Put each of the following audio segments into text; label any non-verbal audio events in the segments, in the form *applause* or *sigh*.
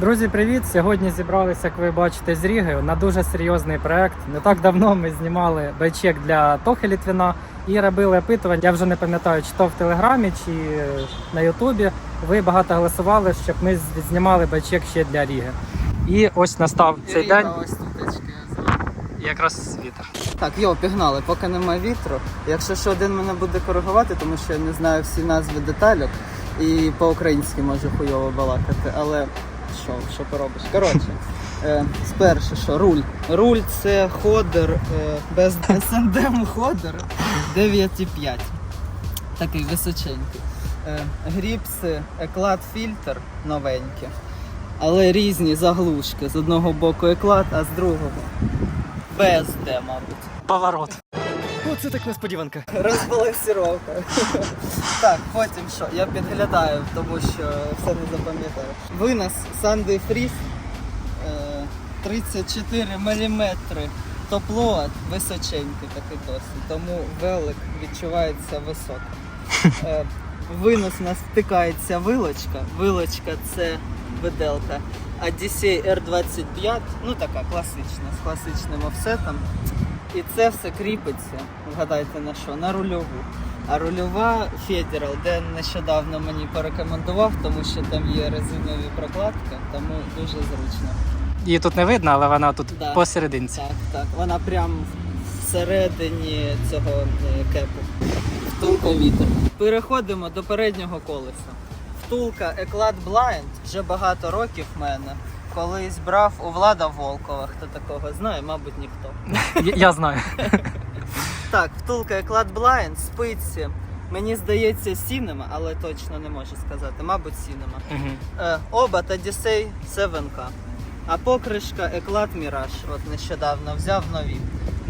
Друзі, привіт! Сьогодні зібралися, як ви бачите, з Ріги на дуже серйозний проект. Не так давно ми знімали байчек для Тохи Літвіна і робили опитування. Я вже не пам'ятаю, чи то в Телеграмі, чи на Ютубі. Ви багато голосували, щоб ми знімали байчек ще для Ріги. І ось настав цей день. Ось і Якраз вітер. Так, йо, пігнали, поки немає вітру. Якщо що один мене буде коригувати, тому що я не знаю всі назви деталек і по-українськи можу хуйово балакати, але що, що поробиш? Коротше, е, спершу що, руль. Руль це ходер е, без SNDM ходер 9,5. Такий височенький. Е, гріпси, еклад фільтр новенькі. Але різні заглушки. З одного боку еклад, а з другого БСД, мабуть. Поворот. Оце так несподіванка. Розбалансіровка. *laughs* так, потім що? Я підглядаю, тому що все не запам'ятаю. Винос Sunday Freeze е, 34 мм топлоад височенький такий досить, тому велик відчувається високо. *laughs* Е, винос у нас втикається вилочка. Вилочка це виделка. Odyssey R25, ну така класична, з класичним офсетом. І це все кріпиться, вгадайте на що? На рульову. А рульова Federal, де нещодавно мені порекомендував, тому що там є резинові прокладки, тому дуже зручно. Її тут не видно, але вона тут Да. посерединці. Так, так. Вона прям всередині цього е, кепу. Втулка вітер. Переходимо до переднього колеса. Втулка Еклад Blind вже багато років в мене. Колись брав у Влада Волкова. Хто такого знає, мабуть, ніхто. Я- Я знаю. Так, втулка Еклад Blind, спиці. Мені здається, Сінема, але точно не можу сказати. Мабуть, Сінема. Е, оба Odyssey 7K. А покришка Еклад Mirage. От нещодавно взяв нові.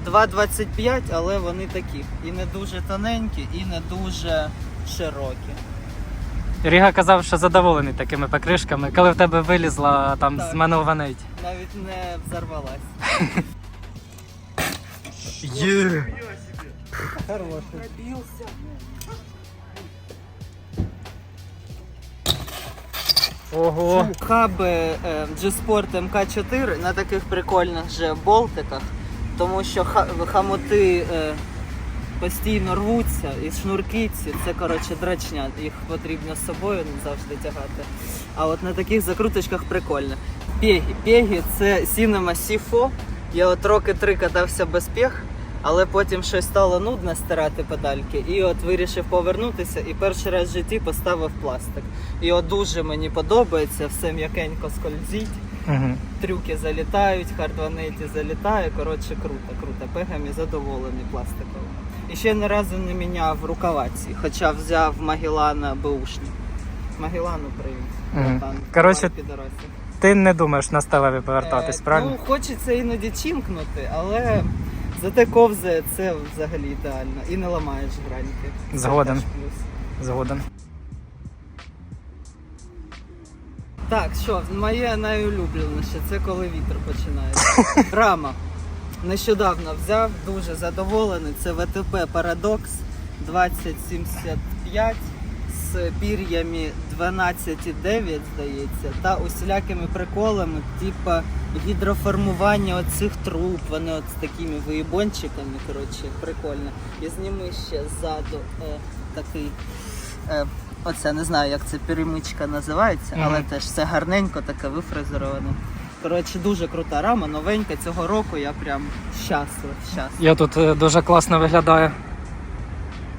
2,25, але вони такі. І не дуже тоненькі, і не дуже широкі. Ріга казав, що задоволений такими покришками, коли в тебе вилізла там Так. з мене у. Навіть не взорвалась. *laughs* Є. Хороший. Ого. Хаби е, G-Sport MK4 на таких прикольних же болтиках, тому що ха- хамути е, постійно рвуться і шнурки ці, це коротше драчня, їх потрібно з собою завжди тягати. А от на таких закруточках прикольно. Пегі. Пегі це Cinema C4. Я от роки три катався без пег, але потім щось стало нудно стирати педальки. І от вирішив повернутися і перший раз в житті поставив пластик. І от дуже мені подобається, все м'якенько скользить, Угу. трюки залітають, хардванеті залітає. Коротше, круто, круто. Пегами задоволений пластиковим. І ще ні разу не міняв рукавиці, хоча взяв Магеллана беушні. Магеллану привіт. Мгм. братан. Коротше, Ти не думаєш на сталеві повертатись, Е, правильно? Ну, хочеться іноді чімкнути, але зате ковзає це взагалі ідеально. І не ламаєш граньки. Згоден. Згоден. Так, що, моє найулюбленіше це коли вітер починається. *laughs* Рама. Нещодавно взяв, дуже задоволений. Це ВТП Paradox 2075 з пір'ями 12,9, здається, та усілякими приколами, типа гідроформування оцих труб. Вони от з такими виїбончиками, коротше, прикольно. І зніми ще ззаду е, такий. Е, Оце не знаю, як це перемичка називається, але Мгм. теж все гарненько, таке вифрезероване. Коротше, дуже крута рама, новенька цього року. Я прям щаслив, щаслив. Я тут е, дуже класно виглядаю.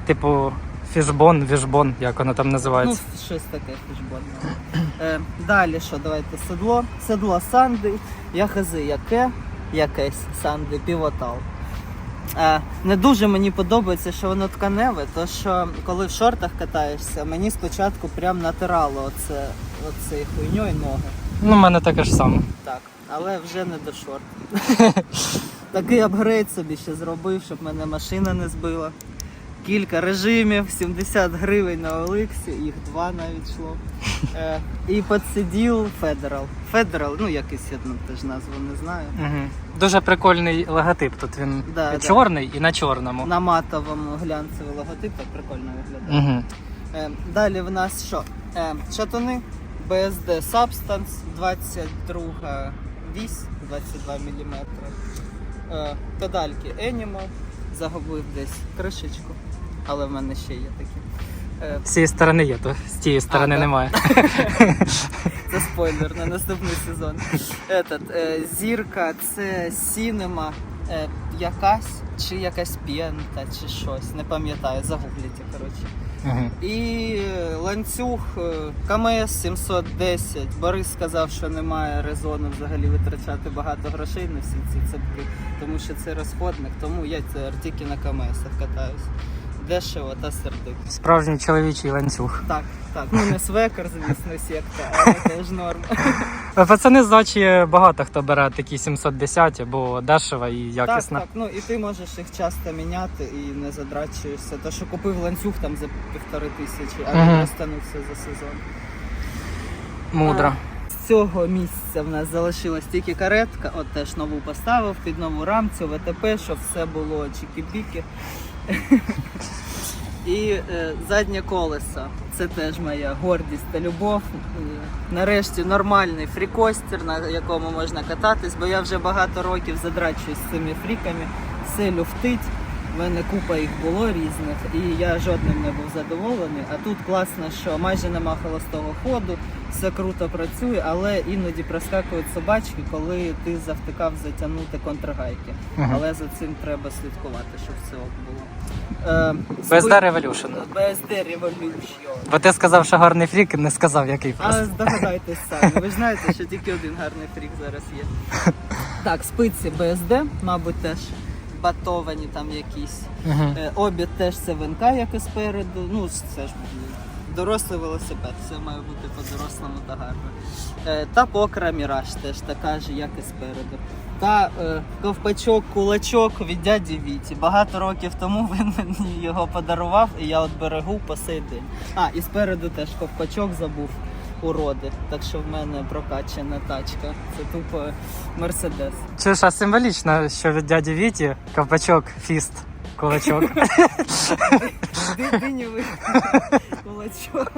Типу, фішбон, вішбон, як воно там Ну, називається. щось таке фішбольне. Е, далі що, давайте седло. Седло Санди. Я хази яке, якесь Санди, півотал. Е, не дуже мені подобається, що воно тканеве, то що коли в шортах катаєшся, мені спочатку прям натирало оце, оцею хуйньою ноги. Ну, в мене таке ж саме. Так, але вже не до шорт. *laughs* Такий апгрейд собі ще зробив, щоб мене машина не збила. кілька режимів, 70 гривень на Оликсі, їх два навіть йшло. *laughs* Е, і підсиділ Федерал. Федерал, ну якийсь я ну, теж назву не знаю. Угу. Дуже прикольний логотип. Тут він Да, да. чорний і на чорному. На матовому глянцевий логотип, так прикольно виглядає. Угу. Е, далі в нас що? Е, шатуни BSD Substance 22 вісь 22 мм. Е, педальки Animal. Загубив десь кришечку, але в мене ще є такі. Е, З цієї сторони є, то з тієї сторони да. немає. *laughs* Це спойлер на наступний сезон. Этот, е, зірка це сінема якась, чи якась п'єнта, чи щось. Не пам'ятаю, загугліть, коротше. Угу. І е, ланцюг е, КМС 710. Борис сказав, що немає резону взагалі витрачати багато грошей на всі ці цепки, тому що це розходник, тому я тільки на КМС катаюсь. Дешево та сердито. Справжній чоловічий ланцюг. Так, так. Ну не свекер, звісно, секта, але теж норм. Пацани з Дачі багато хто бере такі 710, бо дешево і якісно. Так, так. Ну і ти можеш їх часто міняти і не задрачуєшся. То, що купив ланцюг там за півтори тисячі, а Мгм. він розтанувся за сезон. Мудро. З цього місяця в нас залишилась тільки каретка, от теж нову поставив під нову рамцю, ВТП, щоб все було чікі-піки. І е, заднє колесо. Це теж моя гордість та любов. Нарешті нормальний фрікостер, на якому можна кататись, бо я вже багато років задрачуюсь з цими фріками, все люфтить. В мене купа їх було різних, і я жодним не був задоволений. А тут класно, що майже нема холостого ходу, все круто працює, але іноді проскакують собачки, коли ти завтикав затягнути контргайки. Мгм. Але за цим треба слідкувати, щоб все ок було. Е, BSD спи- Revolution. BSD Revolution. Бо ти сказав, що гарний фрік, не сказав, який А просто. здогадайтесь самі. Ви *laughs* ж знаєте, що тільки один гарний фрік зараз є. Так, спиці BSD, мабуть, теж батовані там якісь. Мгм. Е, Обід теж це ВНК, як і спереду. Ну, це ж дорослий велосипед, все має бути по-дорослому та гарно. Е, Та покра Міраж теж така ж, як і спереду. Та е, ковпачок, кулачок від дяді Віті. Багато років тому *laughs* він мені його подарував, і я от берегу по сей день. А, і спереду теж ковпачок забув уроди. Так що в мене прокачана тачка. Це тупо Мерседес. Чи ж а символічно, що від дяді Віті ковпачок фіст кулачок. Ди- кулачок.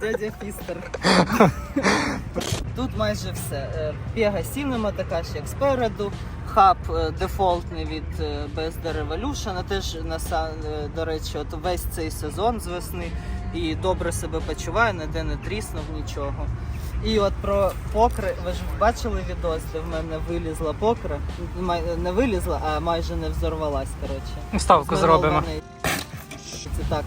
Дядя Фістер. Тут майже все. Е, Пега Cinema така ж, як спереду. Хаб е, дефолтний від е, BSD Revolution. Теж до речі, от весь цей сезон з весни і добре себе почуває, ніде не тріснув нічого. І от про покри, ви ж бачили відос, де в мене вилізла покра. Май- Не вилізла, а майже не взорвалась, коротше. Вставку зробимо. Це так.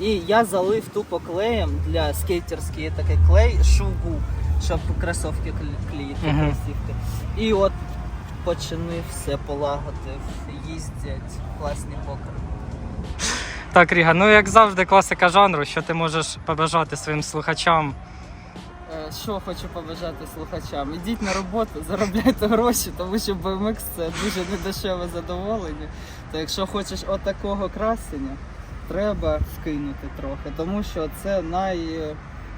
І я залив тупо клеєм для скейтерський такий клей шугу, щоб кросівки кле- клеїти Мгм. кросівки. І от починив все полагодив, їздять, класні покри. Так, Ріга, ну як завжди, класика жанру, що ти можеш побажати своїм слухачам. Е, Що хочу побажати слухачам? Ідіть на роботу, *laughs* заробляйте гроші, тому що BMX це дуже недешеве задоволення. То якщо хочеш отакого красення, треба вкинути трохи, тому що це най,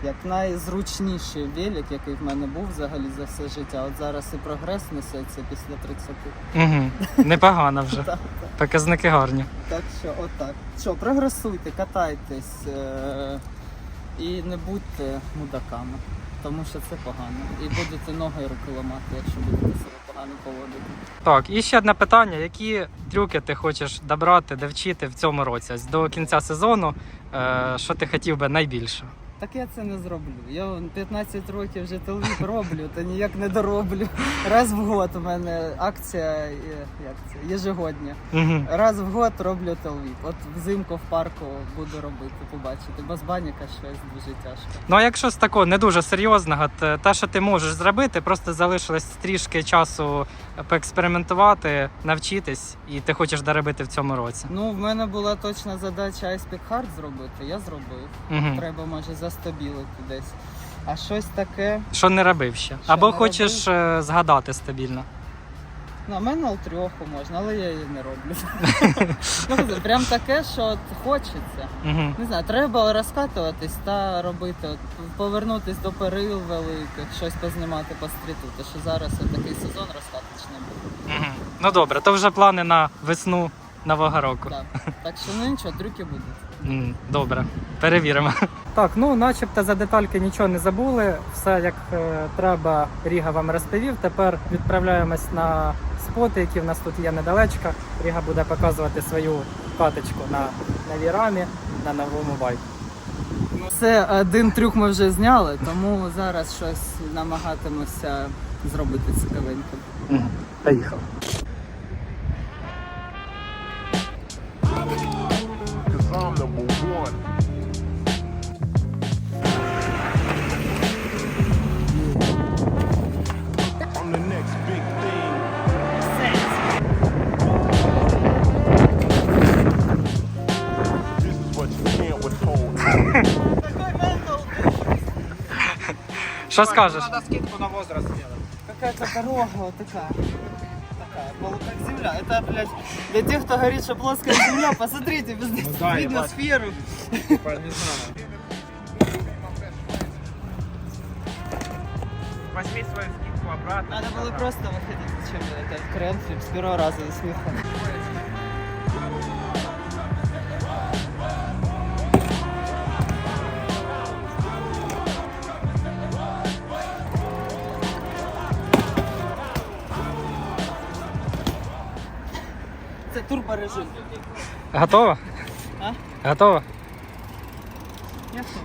як найзручніший велик, який в мене був взагалі за все життя. От зараз і прогрес несеться після 30. Угу. Непогано вже. *laughs* Так, так. Показники гарні. Так що, отак. Що, прогресуйте, катайтесь е- і не будьте мудаками, тому що це погано. І будете ноги і руки ламати, якщо будете себе погано поводити. Так, і ще одне питання: які трюки ти хочеш добрати, де вчити в цьому році? До кінця сезону, е, що ти хотів би найбільше? Так я це не зроблю. Я 15 років вже телевіп роблю, та ніяк не дороблю. Раз в год у мене акція як це, єжегодня. Раз в год роблю телевіп. От взимку в парку буду робити, побачите. Без баніка щось дуже тяжко. Ну а якщо з такого не дуже серйозного, то те, що ти можеш зробити, просто залишилось трішки часу поекспериментувати, навчитись, і ти хочеш доробити в цьому році. Ну, в мене була точна задача Ice Peak Hard зробити, я зробив. Угу. Треба, може, застабілити десь. А щось таке. Що не робив ще? Що Або не хочеш е, згадати стабільно. На мене у трьоху можна, але я її не роблю. *laughs* ну, прям таке, що от хочеться. Угу. Не знаю, треба розкатуватись та робити, от, повернутись до перил великих, щось познімати по стріту, тому що зараз от такий сезон розкаточний буде. Угу. Ну добре, то вже плани на весну нового року. Так. так що ну нічого, трюки будуть. Добре, перевіримо. Так, ну начебто за детальки нічого не забули. Все як е, треба, Ріга вам розповів. Тепер відправляємось на споти, які в нас тут є недалечко. Ріга буде показувати свою каточку на новій рамі на новому байку. Це один трюк ми вже зняли, тому зараз щось намагатимося зробити цікавеньке. Поїхав. Що скажеш? Какая-то дорога вот такая. Такая, как земля. Это, блядь, для тех, кто говорит, что плоская земля, посмотрите, без видно сферу. Возьми свою скидку обратно. Надо было просто выходить, зачем я этот кренфлип с первого раза и Це турборежим. Готова? А? Готова? Я все.